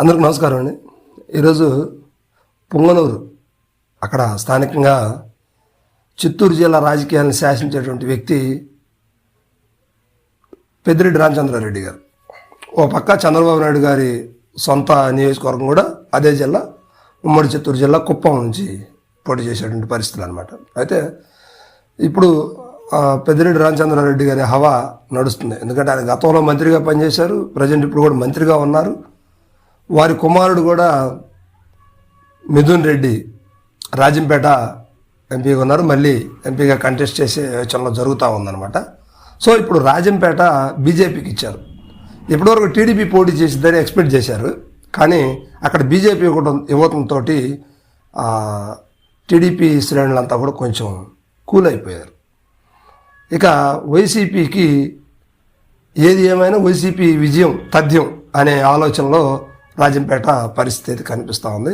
అందరికి నమస్కారం అండి. ఈరోజు పుంగనూరు అక్కడ స్థానికంగా చిత్తూరు జిల్లా రాజకీయాలను శాసించేటువంటి వ్యక్తి పెద్దిరెడ్డి రామచంద్రారెడ్డి గారు. ఓ పక్క చంద్రబాబు నాయుడు గారి సొంత నియోజకవర్గం కూడా అదే జిల్లా ఉమ్మడి చిత్తూరు జిల్లా కుప్పం నుంచి పోటీ చేసేటువంటి పరిస్థితులు అనమాట అయితే ఇప్పుడు పెద్దిరెడ్డి రామచంద్రారెడ్డి గారి హవా నడుస్తుంది. ఎందుకంటే ఆయన గతంలో మంత్రిగా పనిచేశారు ప్రజెంట్ ఇప్పుడు కూడా మంత్రిగా ఉన్నారు. వారి కుమారుడు కూడా మిథున్ రెడ్డి రాజంపేట ఎంపీగా ఉన్నారు. మళ్ళీ ఎంపీగా కంటెస్ట్ చేసే యోచనలో జరుగుతూ ఉందన్నమాట. సో ఇప్పుడు రాజంపేట బీజేపీకి ఇచ్చారు. ఇప్పటివరకు టీడీపీ పోటీ చేసిందని ఎక్స్పెక్ట్ చేశారు. కానీ అక్కడ బీజేపీ ఇవ్వడం ఇవ్వడంతో టీడీపీ శ్రేణులంతా కూడా కొంచెం కూల్ అయిపోయారు. ఇక వైసీపీకి ఏది ఏమైనా వైసీపీ విజయం తథ్యం అనే ఆలోచనలో రాజంపేట పరిస్థితి కనిపిస్తూ ఉంది.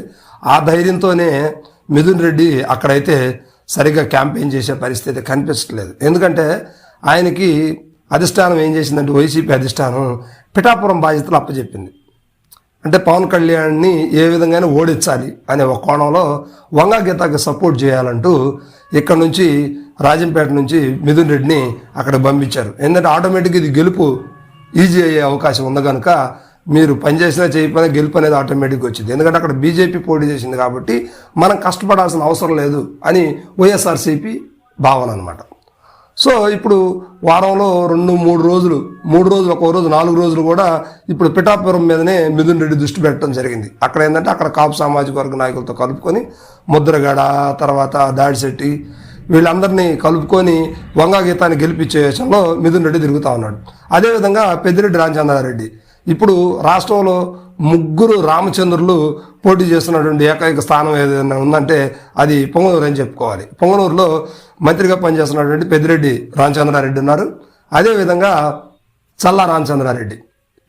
ఆ ధైర్యంతోనే మిథున్ రెడ్డి అక్కడైతే సరిగ్గా క్యాంపెయిన్ చేసే పరిస్థితి కనిపించట్లేదు. ఎందుకంటే ఆయనకి అధిష్టానం ఏం చేసిందంటే వైసీపీ అధిష్టానం పిఠాపురం బాధ్యతలు అప్పచెప్పింది. అంటే పవన్ కళ్యాణ్ని ఏ విధంగానే ఓడించాలి అనే ఒక కోణంలో వంగ గీతకి సపోర్ట్ చేయాలంటూ ఇక్కడ నుంచి రాజంపేట నుంచి మిథున్ రెడ్డిని అక్కడ పంపించారు. ఎందుకంటే ఆటోమేటిక్గా ఇది గెలుపు ఈజీ అయ్యే అవకాశం ఉంది కనుక మీరు పనిచేసినా చేయకపోయినా గెలుపు అనేది ఆటోమేటిక్గా వచ్చింది. ఎందుకంటే అక్కడ బీజేపీ పోటీ చేసింది కాబట్టి మనం కష్టపడాల్సిన అవసరం లేదు అని వైఎస్ఆర్సీపీ భావన అనమాట సో ఇప్పుడు వారంలో రెండు మూడు రోజులు మూడు రోజులు ఒక రోజు నాలుగు రోజులు కూడా ఇప్పుడు పిఠాపురం మీదనే మిథున్ రెడ్డి దృష్టి పెట్టడం జరిగింది. అక్కడ ఏంటంటే అక్కడ కాపు సామాజిక వర్గ నాయకులతో కలుపుకొని ముద్రగడ తర్వాత దాడిశెట్టి వీళ్ళందరినీ కలుపుకొని వంగా గీతాన్ని గెలిపించే విషయంలో మిథున్ రెడ్డి తిరుగుతూ ఉన్నాడు. అదేవిధంగా పెద్దిరెడ్డి రామచంద్రారెడ్డి ఇప్పుడు రాష్ట్రంలో ముగ్గురు రామచంద్రులు పోటీ చేస్తున్నటువంటి ఏకైక స్థానం ఏదైనా ఉందంటే అది పొంగనూరు అని చెప్పుకోవాలి. పొంగనూరులో మంత్రిగా పనిచేస్తున్నటువంటి పెద్దిరెడ్డి రామచంద్రారెడ్డి ఉన్నారు. అదేవిధంగా చల్లా రామచంద్రారెడ్డి.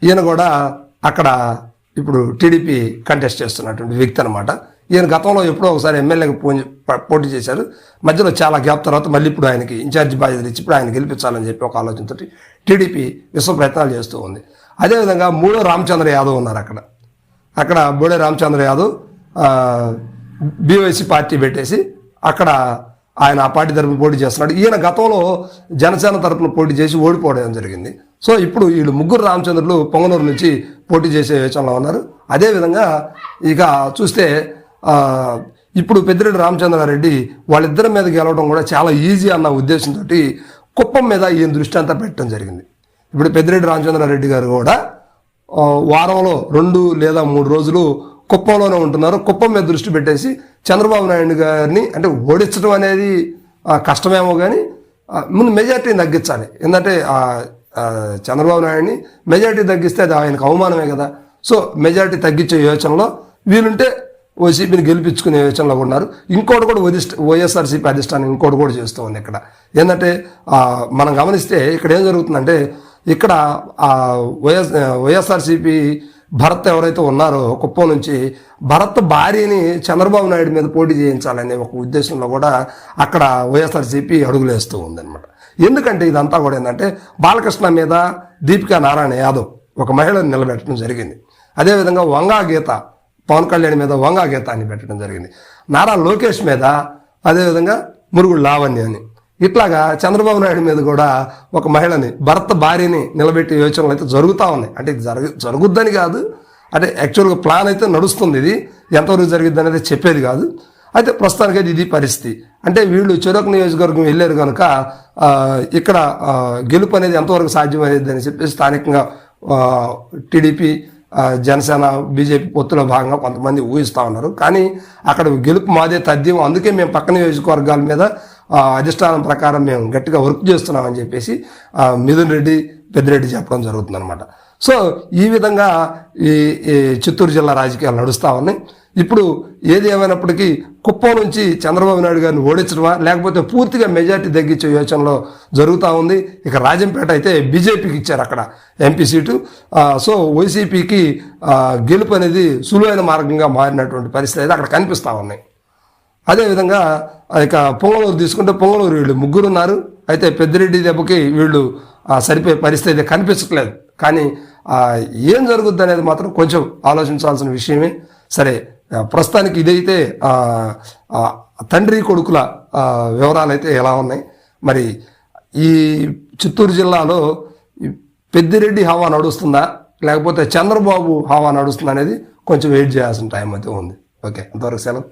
ఈయన కూడా అక్కడ ఇప్పుడు టీడీపీ కంటెస్ట్ చేస్తున్నటువంటి వ్యక్తి అనమాట ఈయన గతంలో ఎప్పుడో ఒకసారి ఎమ్మెల్యేకి పో- పోటీ చేశారు. మధ్యలో చాలా గ్యాప్ తర్వాత మళ్ళీ ఇప్పుడు ఆయనకి ఇన్ఛార్జి బాధ్యతలు ఇచ్చి ఇప్పుడు ఆయన గెలిపించాలని చెప్పి ఒక ఆలోచనతో టీడీపీ విశ్వ ప్రయత్నాలు చేస్తూ ఉంది. అదేవిధంగా మూడో రామచంద్ర యాదవ్ ఉన్నారు అక్కడ. అక్కడ బోడే రామచంద్ర యాదవ్ బీవైసీ పార్టీ పెట్టేసి అక్కడ ఆయన ఆ పార్టీ తరపున పోటీ చేస్తున్నాడు. ఈయన గతంలో జనసేన తరపున పోటీ చేసి ఓడిపోవడం జరిగింది. సో ఇప్పుడు వీళ్ళు ముగ్గురు రామచంద్రులు పొంగనూరు నుంచి పోటీ చేసే విషయంలో ఉన్నారు. అదేవిధంగా ఇక చూస్తే ఇప్పుడు పెద్దిరెడ్డి రామచంద్రారెడ్డి వాళ్ళిద్దరి మీద గెలవడం కూడా చాలా ఈజీ అన్న ఉద్దేశంతో కుప్పం మీద ఈయన దృష్టి అంతా పెట్టడం జరిగింది. ఇప్పుడు పెద్దిరెడ్డి రామచంద్రారెడ్డి గారు కూడా వారంలో రెండు లేదా మూడు రోజులు కుప్పంలోనే ఉంటున్నారు. కుప్పం మీద దృష్టి పెట్టేసి చంద్రబాబు నాయుడు గారిని అంటే ఓడించడం అనేది కష్టమేమో కానీ ముందు మెజార్టీని తగ్గించాలి. ఎందుకంటే చంద్రబాబు నాయుడిని మెజార్టీ తగ్గిస్తే అది ఆయనకు అవమానమే కదా. సో మెజార్టీ తగ్గించే యోచనలో వీలుంటే వైసీపీని గెలిపించుకునే యోచనలో ఉన్నారు. ఇంకోటి కూడా వదిష్ట వైఎస్ఆర్సీపీ అధిష్టానం ఇంకోటి కూడా చేస్తూ ఉంది ఇక్కడ ఏంటంటే మనం గమనిస్తే ఇక్కడ ఏం జరుగుతుందంటే ఇక్కడ ఆ వైఎస్ వైఎస్ఆర్సీపీ భరత్ ఎవరైతే ఉన్నారో కుప్పం నుంచి భరత్ భార్యని చంద్రబాబు నాయుడు మీద పోటీ చేయించాలనే ఒక ఉద్దేశంలో కూడా అక్కడ వైఎస్ఆర్సీపీ అడుగులేస్తూ ఉందన్నమాట. ఎందుకంటే ఇదంతా కూడా ఏంటంటే బాలకృష్ణ మీద దీపికా నారాయణ యాదవ్ ఒక మహిళను నిలబెట్టడం జరిగింది. అదేవిధంగా వంగా గీత పవన్ కళ్యాణ్ మీద వంగా గీత అని పెట్టడం జరిగింది. నారా లోకేష్ మీద అదేవిధంగా మురుగుడు లావణ్య అని. ఇట్లాగా చంద్రబాబు నాయుడు మీద కూడా ఒక మహిళని భర్త భార్యని నిలబెట్టే యోచనలు అయితే జరుగుతూ ఉన్నాయి. అంటే ఇది జరగ జరుగుద్దని కాదు. అంటే యాక్చువల్గా ప్లాన్ అయితే నడుస్తుంది ఇది. ఎంతవరకు జరిగిద్ది అనేది చెప్పేది కాదు. అయితే ప్రస్తుతానికి అయితే ఇది పరిస్థితి. అంటే వీళ్ళు చెరొక నియోజకవర్గం వెళ్ళారు కనుక ఇక్కడ గెలుపు అనేది ఎంతవరకు సాధ్యమయ్యేది అని చెప్పి స్థానికంగా టీడీపీ జనసేన బీజేపీ పొత్తులో భాగంగా కొంతమంది ఊహిస్తూ ఉన్నారు. కానీ అక్కడ గెలుపు మాదే తథ్యం. అందుకే మేము పక్క నియోజకవర్గాల మీద అధిష్టానం ప్రకారం మేము గట్టిగా వర్క్ చేస్తున్నామని చెప్పేసి మిథున్ రెడ్డి పెద్దిరెడ్డి చెప్పడం జరుగుతుంది అనమాట సో ఈ విధంగా ఈ చిత్తూరు జిల్లా రాజకీయాలు నడుస్తూ ఉన్నాయి. ఇప్పుడు ఏది ఏమైనప్పటికీ కుప్పం నుంచి చంద్రబాబు నాయుడు గారిని ఓడించడమా లేకపోతే పూర్తిగా మెజార్టీ తగ్గించే యోచనలో జరుగుతూ ఉంది. ఇక రాజంపేట అయితే బీజేపీకి ఇచ్చారు అక్కడ ఎంపీ సీటు. సో వైసీపీకి గెలుపు అనేది సులువైన మార్గంగా మారినటువంటి పరిస్థితి అయితే అక్కడ కనిపిస్తూ ఉన్నాయి. అదేవిధంగా ఇక పొంగనూరు తీసుకుంటే పొంగనూరు వీళ్ళు ముగ్గురు ఉన్నారు. అయితే పెద్దిరెడ్డి దెబ్బకి వీళ్ళు సరిపోయే పరిస్థితి అయితే కనిపించట్లేదు. కానీ ఏం జరుగుద్ది అనేది మాత్రం కొంచెం ఆలోచించాల్సిన విషయమే. సరే ప్రస్తుతానికి ఇదైతే తండ్రి కొడుకుల వివరాలు అయితే ఎలా ఉన్నాయి. మరి ఈ చిత్తూరు జిల్లాలో పెద్దిరెడ్డి హవా నడుస్తుందా? లేకపోతే చంద్రబాబు హవా నడుస్తుందా అనేది కొంచెం వెయిట్ చేయాల్సిన టైం అయితే ఉంది. ఓకే అంతవరకు సెలవు.